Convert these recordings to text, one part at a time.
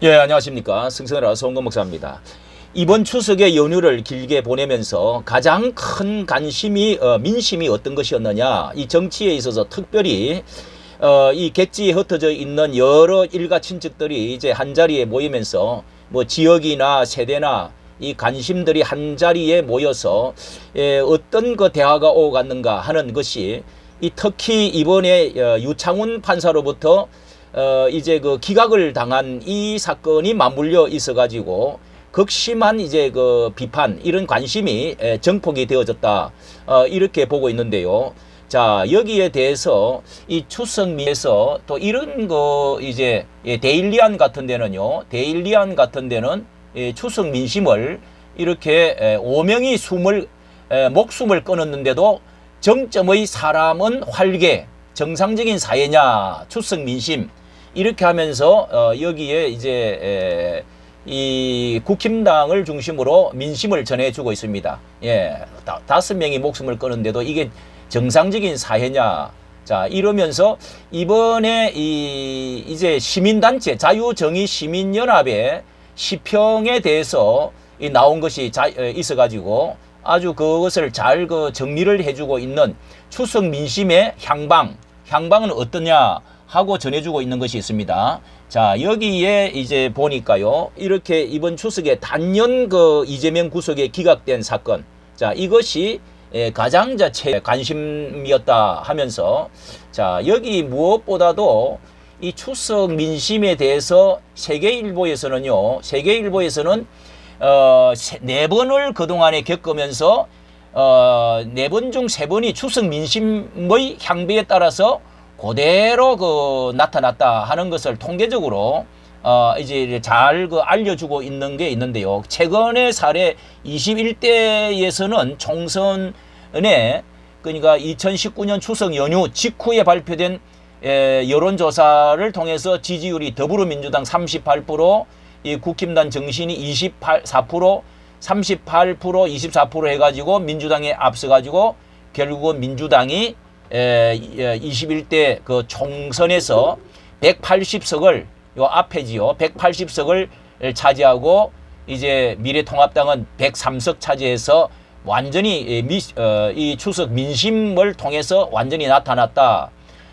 예, 안녕하십니까. 승선라 송건 목사입니다. 이번 추석의 연휴를 길게 보내면서 가장 큰 관심이 어, 민심이 어떤 것이었느냐 이 정치에 있어서 특별히 어, 이 객지에 흩어져 있는 여러 일가 친척들이 이제 한 자리에 모이면서 뭐 지역이나 세대나 이 관심들이 한 자리에 모여서 예, 어떤 그 대화가 오갔는가 하는 것이 이 특히 이번에 어, 유창훈 판사로부터 어 이제 그 기각을 당한 이 사건이 맞물려 있어 가지고 극심한 이제 그 비판 이런 관심이 에, 정폭이 되어졌다 어 이렇게 보고 있는데요. 자 여기에 대해서 이 추석미에서 또 이런 거 이제 예, 데일리안 같은 데는요 데일리안 같은 데는 예, 추석 민심을 이렇게 에, 오명이 숨을 에, 목숨을 끊었는데도 정점의 사람은 활개 정상적인 사회냐 추석 민심 이렇게 하면서 어, 여기에 이제 에, 이 국힘당을 중심으로 민심을 전해주고 있습니다. 예, 다, 다섯 명이 목숨을 끊었는데도 이게 정상적인 사회냐? 자 이러면서 이번에 이 이제 시민단체 자유정의 시민연합의 시평에 대해서 이 나온 것이 자, 에, 있어가지고 아주 그것을 잘 그 정리를 해주고 있는 추석 민심의 향방, 향방은 어떠냐 하고 전해주고 있는 것이 있습니다. 자 여기에 이제 보니까요 이렇게 이번 추석에 단연 그 이재명 구속에 기각된 사건, 자 이것이 에, 가장 자체 관심이었다 하면서 자 여기 무엇보다도 이 추석 민심에 대해서 세계일보에서는요 세계일보에서는 어, 세- 네 번을 그동안에 겪으면서 어, 네 번 중 세 번이 추석 민심의 향배에 따라서 그대로 그 나타났다 하는 것을 통계적으로 어, 이제 잘 그 알려주고 있는 게 있는데요. 최근의 사례 21대에서는 총선에 그러니까 2019년 추석 연휴 직후에 발표된 에, 여론조사를 통해서 지지율이 더불어민주당 38%, 이 국힘단 정신이 24%, 38%, 24% 해가지고 민주당에 앞서가지고 결국은 민주당이 에, 21대 그 총선에서 180석을 요 앞에지요. 180석을 차지하고 이제 미래통합당은 103석 차지해서 완전히 이 미, 어, 이 추석 민심을 통해서 완전히 나타났다.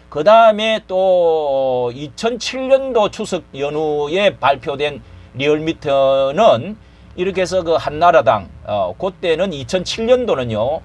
그 다음에 또 2007년도 추석 연휴에 발표된 리얼미터는 이렇게 해서 그 한나라당 어 그때는 2007년도는요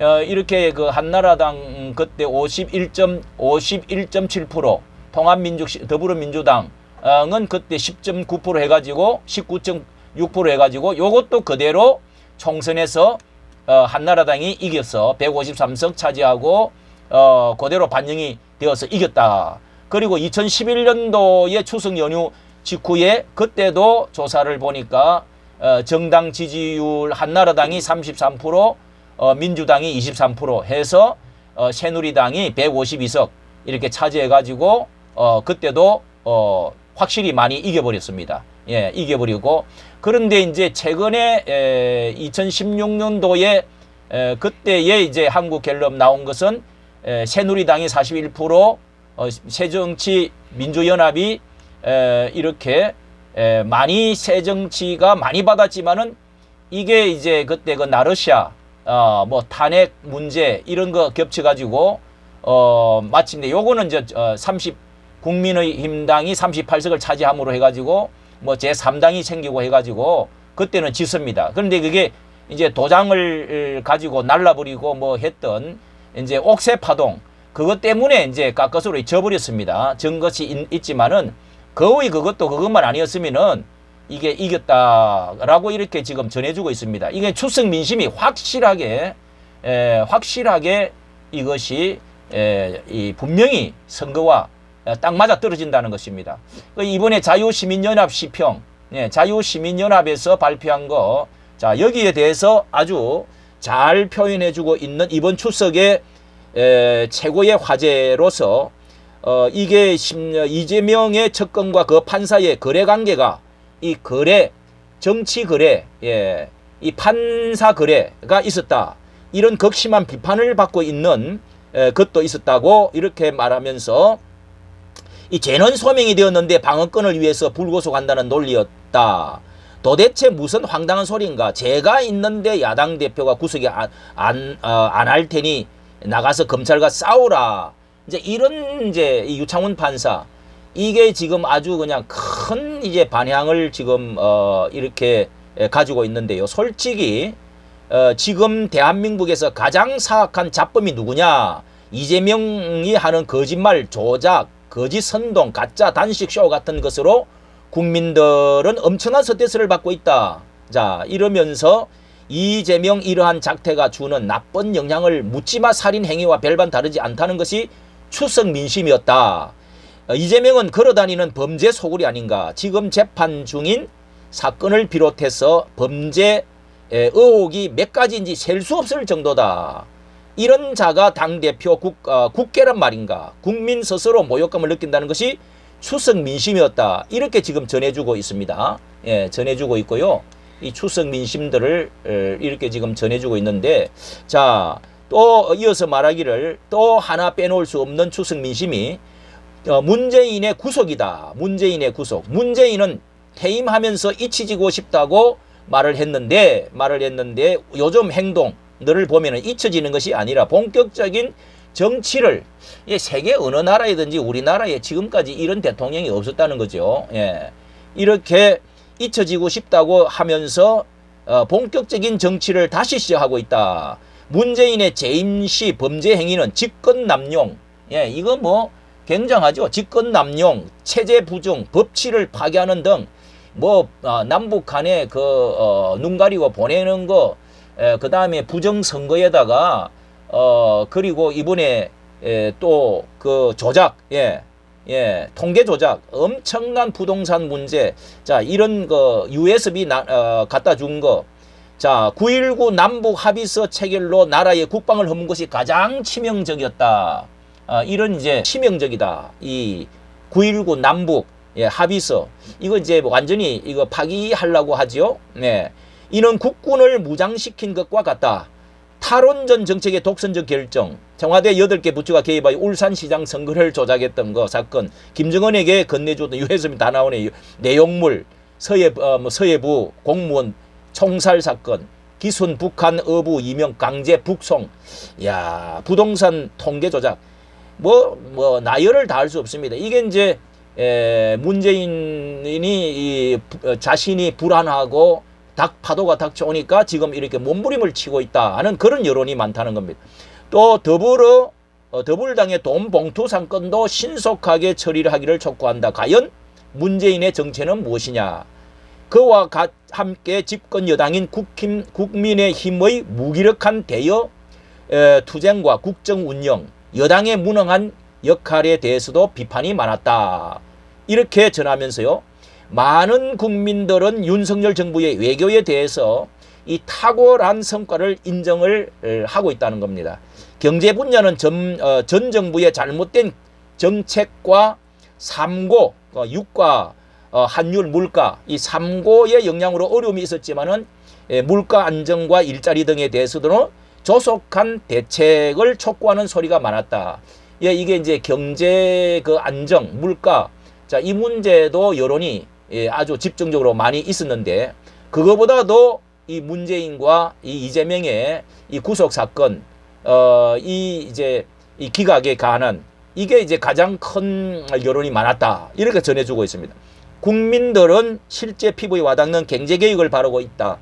어 이렇게 그 한나라당 그때 51점 51.7% 통합민주 더불어민주당은 그때 10.9% 해가지고 19.6% 해가지고 요것도 그대로 총선에서 어 한나라당이 이겨서 153석 차지하고 어 그대로 반영이 되어서 이겼다. 그리고 2011년도에 추석 연휴 직후에 그때도 조사를 보니까 어, 정당 지지율 한나라당이 33%, 어, 민주당이 23% 해서 어, 새누리당이 152석 이렇게 차지해 가지고 어, 그때도 어, 확실히 많이 이겨버렸습니다. 예, 이겨버리고 그런데 이제 최근에 에, 2016년도에 에, 그때에 이제 한국 갤럽 나온 것은 에, 새누리당이 41%, 어, 새정치 민주연합이 에, 이렇게 에, 많이 새정치가 많이 받았지만은 이게 이제 그때 그 나르샤 어, 뭐 탄핵 문제 이런 거 겹쳐 가지고 어, 마침내 요거는 이제 어, 30 국민의힘당이 38석을 차지함으로 해 가지고 뭐 제3당이 생기고 해 가지고 그때는 지습니다. 그런데 그게 이제 도장을 가지고 날라버리고 뭐 했던 이제 옥새 파동 그것 때문에 이제 가까스로 져버렸습니다. 전 것이 있- 있지만은 거의 그것도 그것만 아니었으면은 이게 이겼다라고 이렇게 지금 전해주고 있습니다. 이게 추석 민심이 확실하게 에, 확실하게 이것이 에, 이 분명히 선거와 에, 딱 맞아 떨어진다는 것입니다. 그 이번에 자유시민연합 시평, 예, 자유시민연합에서 발표한 거, 자 여기에 대해서 아주 잘 표현해주고 있는 이번 추석의 에, 최고의 화제로서 어, 이게 심- 이재명의 접근과 그 판사의 거래 관계가 이 거래 정치 거래 예, 이 판사 거래가 있었다 이런 극심한 비판을 받고 있는 에, 것도 있었다고 이렇게 말하면서 이 죄는 소명이 되었는데 방어권을 위해서 불구속한다는 논리였다. 도대체 무슨 황당한 소리인가? 제가 있는데 야당 대표가 구속이 안안할 테니 나가서 검찰과 싸우라. 이제 이런 이제 이 유창훈 판사 이게 지금 아주 그냥 큰 이제 반향을 지금 어 이렇게 에, 가지고 있는데요. 솔직히 어 지금 대한민국에서 가장 사악한 잡범이 누구냐? 이재명이 하는 거짓말, 조작, 거짓 선동, 가짜 단식 쇼 같은 것으로 국민들은 엄청난 스트레스를 받고 있다. 자, 이러면서 이재명 이러한 작태가 주는 나쁜 영향을 묻지마 살인 행위와 별반 다르지 않다는 것이 추석 민심이었다. 어, 이재명은 걸어다니는 범죄 소굴이 아닌가. 지금 재판 중인 사건을 비롯해서 범죄 에, 의혹이 몇 가지인지 셀 수 없을 정도다. 이런 자가 당대표 국, 어, 국회란 말인가. 국민 스스로 모욕감을 느낀다는 것이 추석 민심이었다. 이렇게 지금 전해주고 있습니다. 예, 전해주고 있고요. 이 추석 민심들을 에, 이렇게 지금 전해주고 있는데, 자, 또 이어서 말하기를 또 하나 빼놓을 수 없는 추석 민심이 어, 문재인의 구속이다. 문재인의 구속. 문재인은 퇴임하면서 잊혀지고 싶다고 말을 했는데 말을 했는데 요즘 행동들을 보면은 잊혀지는 것이 아니라 본격적인 정치를 예, 세계 어느 나라이든지 우리나라에 지금까지 이런 대통령이 없었다는 거죠. 예. 이렇게 잊혀지고 싶다고 하면서 어, 본격적인 정치를 다시 시작하고 있다. 문재인의 재임 시 범죄 행위는 직권 남용. 예, 이거 뭐 굉장하죠. 직권 남용, 체제 부정, 법치를 파괴하는 등뭐 어, 남북 간에 그눈 가리고 보내는 거, 그 다음에 부정 선거에다가 어 그리고 이번에 또 그 조작, 예, 예, 통계 조작, 엄청난 부동산 문제, 자 이런 거 USB 나, 어, 갖다 준 거, 자 9.19 남북 합의서 체결로 나라의 국방을 허문 것이 가장 치명적이었다. 아, 이런 이제 치명적이다. 이 9.19 남북 예, 합의서 이거 이제 완전히 이거 파기하려고 하지요. 네. 이는 국군을 무장시킨 것과 같다. 탈원전 정책의 독선적 결정, 청와대 8개 부처가 개입하여 울산시장 선거를 조작했던 거 사건, 김정은에게 건네줬던 유해섬이 다 나오네. 내용물, 서해, 어, 뭐 서해부 공무원 총살 사건, 기순 북한 어부 이명 강제 북송, 야 부동산 통계 조작, 뭐, 뭐, 나열을 다 할 수 없습니다. 이게 이제, 에, 문재인이 이, 부- 어, 자신이 불안하고 닭 파도가 닥쳐오니까 지금 이렇게 몸부림을 치고 있다 하는 그런 여론이 많다는 겁니다. 또 더불어 어, 더불당의 돈 봉투 사건도 신속하게 처리를 하기를 촉구한다. 과연 문재인의 정체는 무엇이냐? 그와 가, 함께 집권 여당인 국힘, 국민의힘의 무기력한 대여 에, 투쟁과 국정 운영, 여당의 무능한 역할에 대해서도 비판이 많았다. 이렇게 전하면서요. 많은 국민들은 윤석열 정부의 외교에 대해서 이 탁월한 성과를 인정을 에, 하고 있다는 겁니다. 경제 분야는 전, 어, 전 정부의 잘못된 정책과 삼고, 어, 유가, 어, 환율, 물가 이 삼고의 영향으로 어려움이 있었지만은 예, 물가 안정과 일자리 등에 대해서도 조속한 대책을 촉구하는 소리가 많았다. 예, 이게 이제 경제 그 안정, 물가 자, 이 문제도 여론이 예, 아주 집중적으로 많이 있었는데 그거보다도 이 문재인과 이 이재명의 이 구속 사건 어, 이 이제 이 기각에 관한 이게 이제 가장 큰 여론이 많았다. 이렇게 전해주고 있습니다. 국민들은 실제 피부에 와닿는 경제 개혁을 바라고 있다.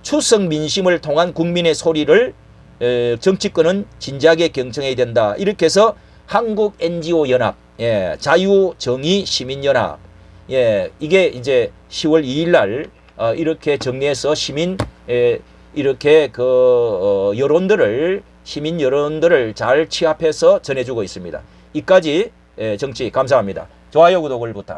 추석 민심을 통한 국민의 소리를 에, 정치권은 진지하게 경청해야 된다. 이렇게 해서 한국 NGO 연합, 예, 자유 정의 시민 연합, 예, 이게 이제 10월 2일 날 어, 이렇게 정리해서 시민 에, 이렇게 그 어, 여론들을 시민 여론들을 잘 취합해서 전해주고 있습니다. 이까지 예, 정치 감사합니다. 좋아요 구독을 부탁.